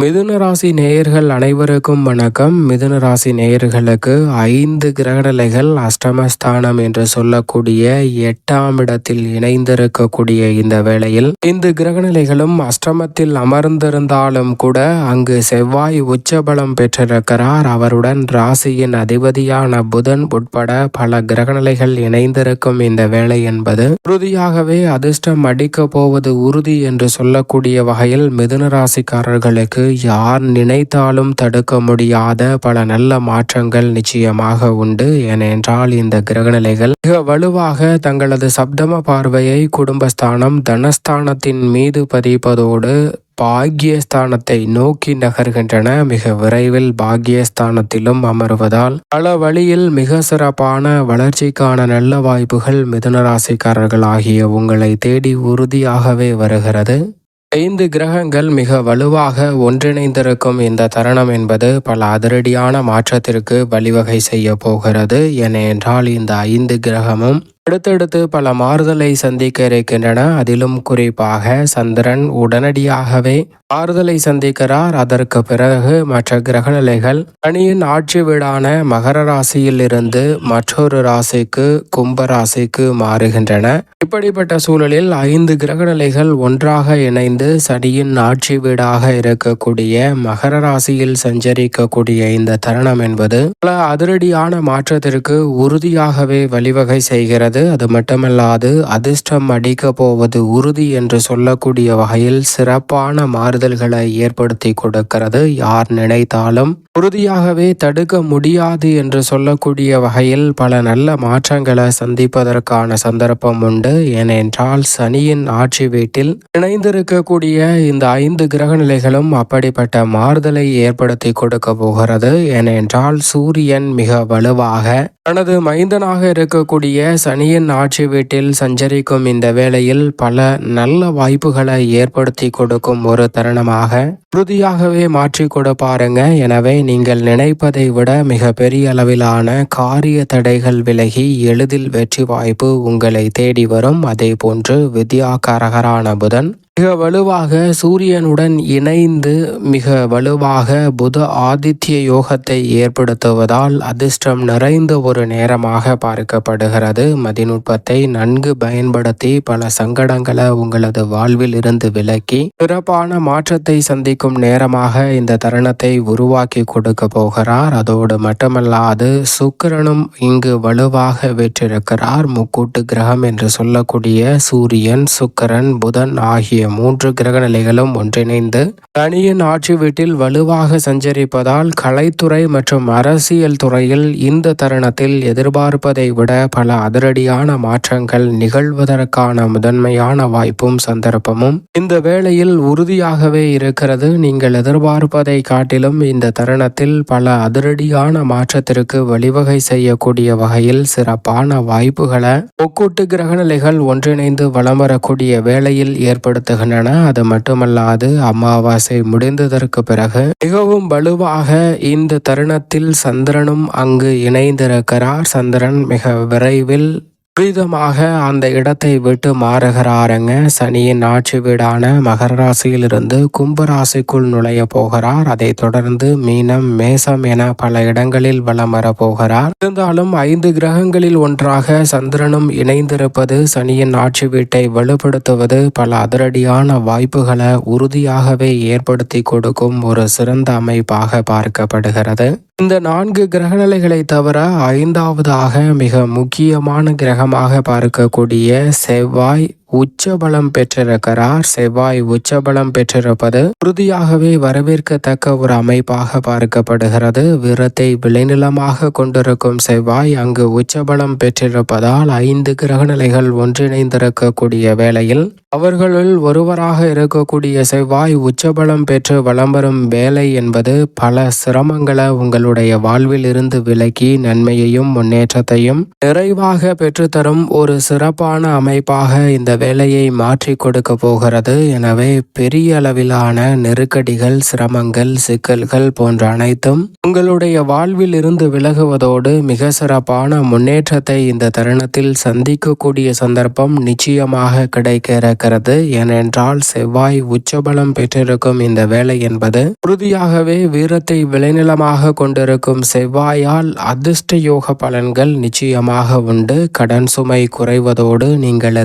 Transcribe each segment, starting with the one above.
மிதுன ராசி நேயர்கள் அனைவருக்கும் வணக்கம். மிதுன ராசி நேயர்களுக்கு ஐந்து கிரகநிலைகள் அஷ்டமஸ்தானம் என்று சொல்லக்கூடிய எட்டாம் இடத்தில் இணைந்திருக்கக்கூடிய இந்த வேளையில் இந்த கிரகநிலைகளும் அஷ்டமத்தில் அமர்ந்திருந்தாலும் கூட அங்கு செவ்வாய் உச்சபலம் பெற்றிருக்கிறார். அவருடன் ராசியின் அதிபதியான புதன் உட்பட பல கிரகநிலைகள் இணைந்திருக்கும் இந்த வேலை என்பது உறுதியாகவே அதிர்ஷ்டம் அடிக்கப் போவது உறுதி என்று சொல்லக்கூடிய வகையில் மிதுன ராசிக்காரர்களுக்கு யார் நினைத்தாலும் தடுக்க முடியாத பல நல்ல மாற்றங்கள் நிச்சயமாக உண்டு. ஏனென்றால் இந்த கிரகநிலைகள் மிக வலுவாக தங்களது சப்தம பார்வையை குடும்பஸ்தானம் தனஸ்தானத்தின் மீது பதிப்பதோடு பாக்யஸ்தானத்தை நோக்கி நகர்கின்றன. மிக விரைவில் பாக்யஸ்தானத்திலும் அமர்வதால் பல வழியில் மிக சிறப்பான வளர்ச்சிக்கான நல்ல வாய்ப்புகள் மிதுனராசிக்காரர்கள் ஆகிய உங்களை தேடி உறுதியாகவே வருகிறது. ஐந்து கிரகங்கள் மிக வலுவாக ஒன்றிணைந்திருக்கும் இந்த தருணம் என்பது பல அதிரடியான மாற்றத்திற்கு வழிவகை செய்ய போகிறது. ஏனென்றால் இந்த ஐந்து கிரகமும் அடுத்தடுத்து பல மாறுதலை சந்திக்க இருக்கின்றன. அதிலும் குறிப்பாக சந்திரன் உடனடியாகவே மாறுதலை சந்திக்கிறார். அதற்கு பிறகு மற்ற கிரகநிலைகள் சனியின் ஆட்சி வீடான மகர ராசியில் இருந்து மற்றொரு ராசிக்கு கும்ப ராசிக்கு மாறுகின்றன. இப்படிப்பட்ட சூழலில் ஐந்து கிரகநிலைகள் ஒன்றாக இணைந்து சனியின் ஆட்சி வீடாக இருக்கக்கூடிய மகர ராசியில் சஞ்சரிக்கக்கூடிய இந்த தருணம் என்பது பல அதிரடியான மாற்றத்திற்கு உறுதியாகவே வழிவகை செய்கிறது. இருக்கிறது அது மட்டுமல்லாது அதிர்ஷ்டம் அடிக்க போவது உறுதி என்று சொல்லக்கூடிய வகையில் சிறப்பான மாறுதல்களை ஏற்படுத்தி கொடுக்கிறது. யார் நினைத்தாலும் உறுதியாகவே தடுக்க முடியாது என்று சொல்லக்கூடிய வகையில் பல நல்ல மாற்றங்களை சந்திப்பதற்கான சந்தர்ப்பம் உண்டு. ஏனென்றால் சனியின் ஆட்சி வீட்டில் இணைந்திருக்கக்கூடிய இந்த ஐந்து கிரக நிலைகளும் அப்படிப்பட்ட மாறுதலை ஏற்படுத்தி கொடுக்க போகிறது. ஏனென்றால் சூரியன் மிக வலுவாக தனது மைந்தனாக இருக்கக்கூடிய சனி சனியின் ஆட்சி வீட்டில் சஞ்சரிக்கும் இந்த வேளையில் பல நல்ல வாய்ப்புகளை ஏற்படுத்தி கொடுக்கும் ஒரு தருணமாக உறுதியாகவே மாற்றி கொடுப்பாருங்க எனவே நீங்கள் நினைப்பதை விட மிக பெரிய அளவிலான காரிய தடைகள் விலகி எளிதில் வெற்றி வாய்ப்பு உங்களை தேடி வரும். அதே போன்று வித்யாகாரகரான புதன் மிக வலுவாக சூரியனுடன் இணைந்து மிக வலுவாக புத ஆதித்ய யோகத்தை ஏற்படுத்துவதால் அதிர்ஷ்டம் நிறைந்த ஒரு நேரமாக பார்க்கப்படுகிறது. மதிநுட்பத்தை நன்கு பயன்படுத்தி பல சங்கடங்களை உங்களது வாழ்வில் இருந்து விலக்கி சிறப்பான மாற்றத்தை சந்திக்கும் நேரமாக இந்த தருணத்தை உருவாக்கி கொடுக்க போகிறார். அதோடு மட்டுமல்லாது சுக்கிரனும் இங்கு வலுவாக வெற்றிருக்கிறார். முக்கூட்டு கிரகம் என்று சொல்லக்கூடிய சூரியன் சுக்கரன் புதன் ஆகிய மூன்று கிரக நிலைகளும் ஒன்றிணைந்து தனியின் ஆட்சி வீட்டில் வலுவாக சஞ்சரிப்பதால் கலைத்துறை மற்றும் அரசியல் துறையில் இந்த தருணத்தில் எதிர்பார்ப்பதை விட பல அதிரடியான மாற்றங்கள் நிகழ்வதற்கான முதன்மையான வாய்ப்பும் சந்தர்ப்பமும் இந்த வேளையில் உறுதியாகவே இருக்கிறது. நீங்கள் எதிர்பார்ப்பதை காட்டிலும் இந்த தருணத்தில் பல அதிரடியான மாற்றத்திற்கு வழிவகை செய்யக்கூடிய வகையில் சிறப்பான வாய்ப்புகளை ஒக்கூட்டு கிரகநிலைகள் ஒன்றிணைந்து வளம் வரக்கூடிய வேளையில் ஏற்படுத்த ஏற்படுத்துகின்றன அது மட்டுமல்லாது அமாவாசை முடிந்ததற்கு பிறகு மிகவும் வலுவாக இந்த தருணத்தில் சந்திரனும் அங்கு இணைந்திருக்கிறார். சந்திரன் மிக விரைவில் துரிதமாக அந்த இடத்தை விட்டு மாறுகிறாருங்க. சனியின் ஆட்சி வீடான மகர ராசியிலிருந்து கும்ப ராசிக்குள் நுழைய போகிறார். அதை தொடர்ந்து மீனம் மேசம் என பல இடங்களில் வலம் வர போகிறார். இருந்தாலும் ஐந்து கிரகங்களில் ஒன்றாக சந்திரனும் இணைந்திருப்பது சனியின் ஆட்சி வீட்டை வலுப்படுத்துவது பல அதிரடியான வாய்ப்புகளை உறுதியாகவே ஏற்படுத்தி கொடுக்கும் ஒரு சிறந்த அமைப்பாக பார்க்கப்படுகிறது. இந்த நான்கு கிரகநிலைகளை தவிர ஐந்தாவதாக மிக முக்கியமான கிரகமாக பார்க்கக்கூடிய செவ்வாய் உச்சபலம் பெற்றிருக்கிறார் செவ்வாய் உச்சபலம் பெற்றிருப்பது உறுதியாகவே வரவேற்கத்தக்க ஒரு அமைப்பாக பார்க்கப்படுகிறது. விரத்தை விளைநிலமாக கொண்டிருக்கும் செவ்வாய் அங்கு உச்சபலம் பெற்றிருப்பதால் ஐந்து கிரகநிலைகள் ஒன்றிணைந்திருக்கக்கூடிய வேளையில் அவர்களுள் ஒருவராக இருக்கக்கூடிய செவ்வாய் உச்சபலம் பெற்று வலம் வரும் வேலை என்பது பல சிரமங்களை உங்களுடைய வாழ்வில் இருந்து விலக்கி நன்மையையும் முன்னேற்றத்தையும் நிறைவாக பெற்றுத்தரும் ஒரு சிறப்பான அமைப்பாக இந்த வேலையை மாற்றி கொடுக்க போகிறது. எனவே பெரிய அளவிலான நெருக்கடிகள் சிரமங்கள் சிக்கல்கள் போன்ற அனைத்தும் உங்களுடைய வாழ்வில் இருந்து விலகுவதோடு மிக சிறப்பான முன்னேற்றத்தை இந்த தருணத்தில் சந்திக்கக்கூடிய சந்தர்ப்பம் நிச்சயமாக கிடைக்க இருக்கிறது ஏனென்றால் செவ்வாய் உச்சபலம் பெற்றிருக்கும் இந்த வேலை என்பது உறுதியாகவே வீரத்தை விளைநிலமாக கொண்டிருக்கும் செவ்வாயால் அதிர்ஷ்ட யோக பலன்கள் நிச்சயமாக உண்டு. கடன் சுமை குறைவதோடு நீங்கள்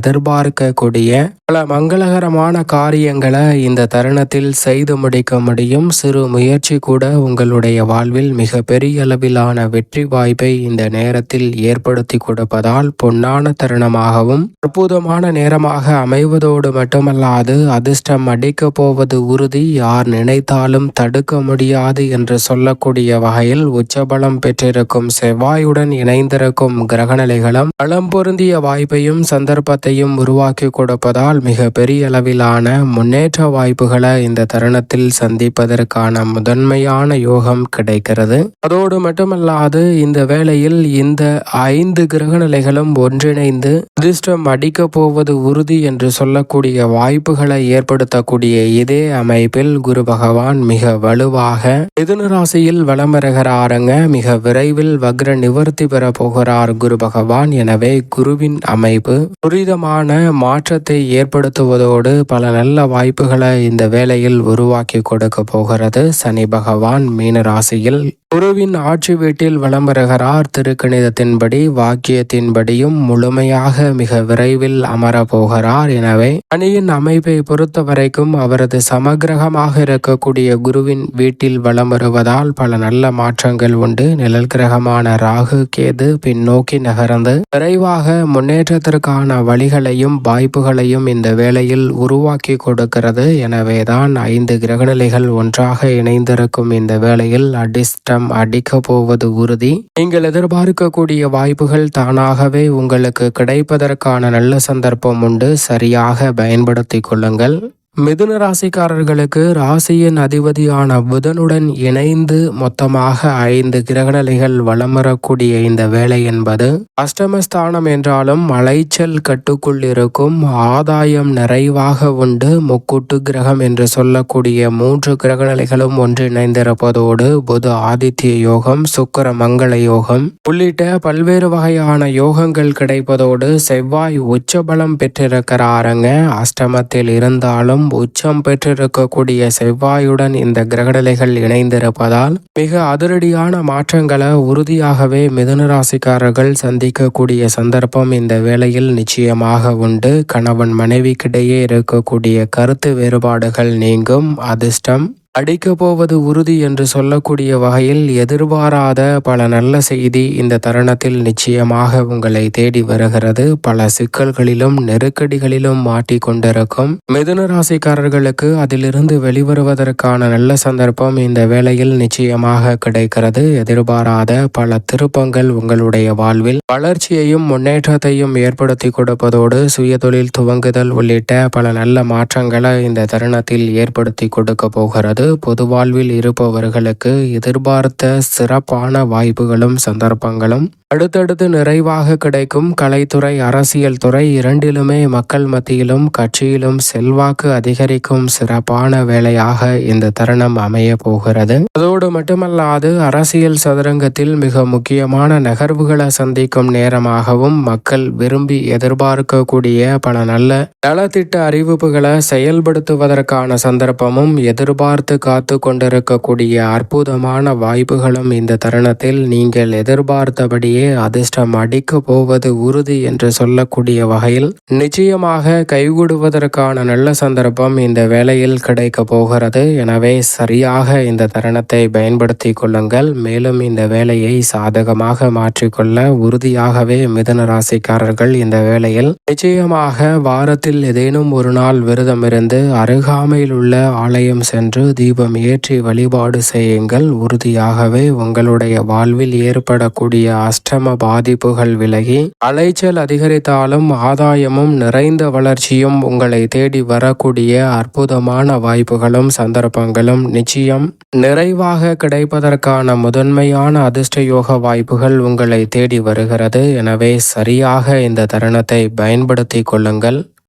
நடக்கக்கூடிய பல மங்களகரமான காரியங்களை இந்த தருணத்தில் செய்து முடிக்க முடியும். சிறு முயற்சி கூட உங்களுடைய வாழ்வில் மிக பெரிய அளவிலான வெற்றி வாய்ப்பை இந்த நேரத்தில் ஏற்படுத்தி கொடுப்பதால் பொன்னான தருணமாகவும் அற்புதமான நேரமாக அமைவதோடு மட்டுமல்லாது அதிர்ஷ்டம் அடிக்க போவது உறுதி. யார் நினைத்தாலும் தடுக்க முடியாது என்று சொல்லக்கூடிய வகையில் உச்சபலம் பெற்றிருக்கும் செவ்வாயுடன் இணைந்திருக்கும் கிரகநிலைகளும் பலம் பொருந்திய வாய்ப்பையும் சந்தர்ப்பத்தையும் உருவாக்கி கொடுப்பதால் மிக பெரிய அளவிலான முன்னேற்ற வாய்ப்புகளை இந்த தருணத்தில் சந்திப்பதற்கான முதன்மையான யோகம் கிடைக்கிறது. அதோடு மட்டுமல்லாது இந்த வேளையில் இந்த ஐந்து கிரகநிலைகளும் ஒன்றிணைந்து அதிர்ஷ்டம் அடிக்க போவது உறுதி என்று சொல்லக்கூடிய வாய்ப்புகளை ஏற்படுத்தக்கூடிய இதே அமைப்பில் குரு பகவான் மிக வலுவாக மிதுன ராசியில் வலம் வருகிறாருங்க. மிக விரைவில் வக்ர நிவர்த்தி பெற போகிறார் குரு பகவான். எனவே குருவின் அமைப்பு துரிதமான மாற்றத்தை ஏற்படுத்துவதோடு பல நல்ல வாய்ப்புகளை இந்த வேளையில் உருவாக்கி கொடுக்க போகிறது. சனி பகவான் மீன ராசியில் குருவின் ஆட்சி வீட்டில் வலம் வருகிறார் திருக்கணிதத்தின்படி வாக்கியத்தின்படியும் முழுமையாக மிக விரைவில் அமரப்போகிறார். எனவே அணியின் அமைப்பை பொறுத்த வரைக்கும் அவரது சமகிரகமாக இருக்கக்கூடிய குருவின் வீட்டில் வலம் வருவதால் பல நல்ல மாற்றங்கள் உண்டு. நிழல் கிரகமான ராகு கேது பின்னோக்கி நகர்ந்து விரைவாக முன்னேற்றத்திற்கான வழிகளையும் வாய்ப்புகளையும் இந்த வேளையில் உருவாக்கி கொடுக்கிறது. எனவேதான் ஐந்து கிரகநிலைகள் ஒன்றாக இணைந்திருக்கும் இந்த வேளையில் அடிஷ்டம் பணம் அடிக்க போவது உறுதி. நீங்கள் எதிர்பார்க்கக்கூடிய வாய்ப்புகள் தானாகவே உங்களுக்கு கிடைப்பதற்கான நல்ல சந்தர்ப்பம் உண்டு. சரியாக பயன்படுத்திக் கொள்ளுங்கள். மிதுன ராசிக்காரர்களுக்கு ராசியின் அதிபதியான புதனுடன் இணைந்து மொத்தமாக ஐந்து கிரகநிலைகள் வலம் வரக்கூடிய இந்த வேலை என்பது அஷ்டமஸ்தானம் என்றாலும் அலைச்சல் கட்டுக்குள் இருக்கும் ஆதாயம் நிறைவாக உண்டு. முக்கூட்டு கிரகம் என்று சொல்லக்கூடிய மூன்று கிரகநிலைகளும் ஒன்றிணைந்திருப்பதோடு புது ஆதித்ய யோகம் சுக்கர மங்கள யோகம் உள்ளிட்ட பல்வேறு வகையான யோகங்கள் கிடைப்பதோடு செவ்வாய் உச்சபலம் பெற்றிருக்கிறாருங்க. அஷ்டமத்தில் இருந்தாலும் உச்சம் பெற்றிருக்கக்கூடிய செவ்வாயுடன் இந்த கிரகநிலைகள் இணைந்திருப்பதால் மிக அதிரடியான மாற்றங்களை உறுதியாகவே மிதுன ராசிக்காரர்கள் சந்திக்கக்கூடிய சந்தர்ப்பம் இந்த வேளையில் நிச்சயமாக உண்டு. கணவன் மனைவிக்கிடையே இருக்கக்கூடிய கருத்து வேறுபாடுகள் நீங்கும். அதிர்ஷ்டம் அடிக்கப் போவது உறுதி என்று சொல்லக்கூடிய வகையில் எதிர்பாராத பல நல்ல செய்தி இந்த தருணத்தில் நிச்சயமாக உங்களை தேடி வருகிறது. பல சிக்கல்களிலும் நெருக்கடிகளிலும் மாட்டிக்கொண்டிருக்கும். மிதுன ராசிக்காரர்களுக்கு அதிலிருந்து வெளிவருவதற்கான நல்ல சந்தர்ப்பம் இந்த வேளையில் நிச்சயமாக கிடைக்கிறது. எதிர்பாராத பல திருப்பங்கள் உங்களுடைய வாழ்வில். வளர்ச்சியையும் முன்னேற்றத்தையும் ஏற்படுத்தி கொடுப்பதோடு சுயதொழில் துவங்குதல் உள்ளிட்ட பல நல்ல மாற்றங்களை இந்த தருணத்தில் ஏற்படுத்தி கொடுக்க போகிறது. பொது வாழ்வில் இருப்பவர்களுக்கு எதிர்பார்த்த சிறப்பான வாய்ப்புகளும் சந்தர்ப்பங்களும் அடுத்தடுத்து நிறைவாக கிடைக்கும் கலைத்துறை அரசியல் துறை இரண்டிலுமே மக்கள் மத்தியிலும் கட்சியிலும் செல்வாக்கு அதிகரிக்கும் சிறப்பான வேலையாக இந்த தருணம் அமைய போகிறது. அதோடு மட்டுமல்லாது அரசியல் சதுரங்கத்தில் மிக முக்கியமான நகர்வுகளை சந்திக்கும் நேரமாகவும் மக்கள் விரும்பி எதிர்பார்க்கக்கூடிய பல நல்ல நலத்திட்ட அறிவிப்புகளை செயல்படுத்துவதற்கான சந்தர்ப்பமும் எதிர்பார்த்து காத்து கொண்டிருக்கக்கூடிய அற்புதமான வாய்ப்புகளும் இந்த தருணத்தில் நீங்கள் எதிர்பார்த்தபடியே அதிர்ஷ்டம் அடிக்க போவது உறுதி என்று சொல்லக்கூடிய வகையில் நிச்சயமாக கைகூடுவதற்கான நல்ல சந்தர்ப்பம் இந்த வேளையில் கிடைக்க போகிறது. எனவே சரியாக இந்த தருணத்தை பயன்படுத்தி கொள்ளுங்கள். மேலும் இந்த வேலையை சாதகமாக மாற்றிக்கொள்ள உறுதியாகவே மிதன ராசிக்காரர்கள் இந்த வேளையில் நிச்சயமாக வாரத்தில் ஏதேனும் ஒரு நாள் விரதம் இருந்து அருகாமையில் உள்ள ஆலயம் சென்று தீபம் ஏற்றி வழிபாடு செய்யுங்கள். உறுதியாகவே உங்களுடைய வாழ்வில் ஏற்படக்கூடிய அஷ்ட அஷ்டம பாதிப்புகள் விலகி அலைச்சல் அதிகரித்தாலும் ஆதாயமும் நிறைந்த வளர்ச்சியும் உங்களை தேடி வரக்கூடிய அற்புதமான வாய்ப்புகளும் சந்தர்ப்பங்களும் நிச்சயம். நிறைவாக கிடைப்பதற்கான முதன்மையான அதிர்ஷ்ட யோக வாய்ப்புகள் உங்களை தேடி வருகிறது. எனவே சரியாக இந்த தருணத்தை பயன்படுத்தி கொள்ளுங்கள்.